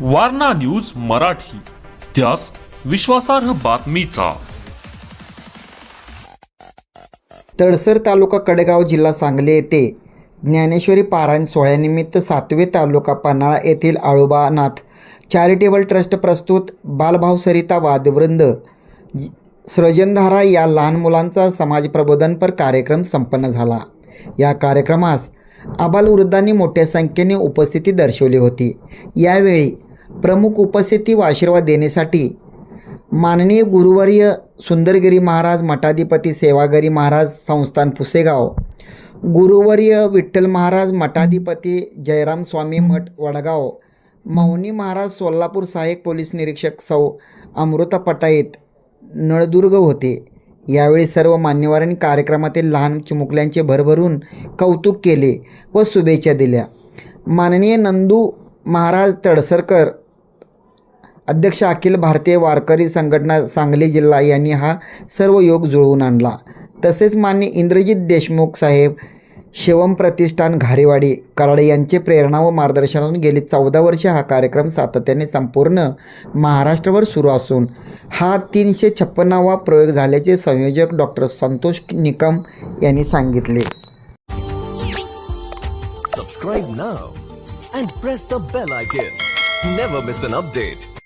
Warna news Marathi. त्यास विश्वासार्ह बातमीचा. तळसर तालुका कडेगाव जिल्हा सांगली येथे ज्ञानेश्वरी पारायण सोहळ्यानिमित्त सातवे तालुका पन्हाळा येथील आळोबानाथ चॅरिटेबल ट्रस्ट प्रस्तुत बालभाव सरिता वादवृंद सृजनधारा या लहान मुलांचा समाज प्रबोधनपर कार्यक्रम संपन्न झाला. या कार्यक्रमास आबालवृद्धांनी मोठ्या संख्येने उपस्थिती दर्शवली होती. यावेळी प्रमुख उपस्थिती व आशीर्वाद देण्यासाठी माननीय गुरुवर्य सुंदरगिरी महाराज मठाधिपती सेवागिरी महाराज संस्थान पुसेगाव गुरुवर्य विठ्ठल महाराज मठाधिपती जयराम स्वामी मठ वडगाव मौनी महाराज सोलापूर सहाय्यक पोलीस निरीक्षक सौ अमृता पटाईत नळदुर्ग होते. यावेळी सर्व मान्यवरांनी कार्यक्रमातील लहान चिमुकल्यांचे भरभरून कौतुक केले व शुभेच्छा दिल्या. माननीय नंदू महाराज तडसरकर अध्यक्ष अखिल भारतीय वारकरी संघटना सांगली जिल्हा यांनी हा सर्व योग जुळवून आणला. तसेच मान्य इंद्रजित देशमुख साहेब शिवम प्रतिष्ठान घारेवाडी कराड यांचे प्रेरणा व मार्गदर्शनातून गेली चौदा वर्षे हा कार्यक्रम सातत्याने संपूर्ण महाराष्ट्रभर सुरू असून हा तीनशे छप्पन्नावा प्रयोग झाल्याचे संयोजक डॉक्टर संतोष निकम यांनी सांगितले. Subscribe now and press the bell icon never miss an update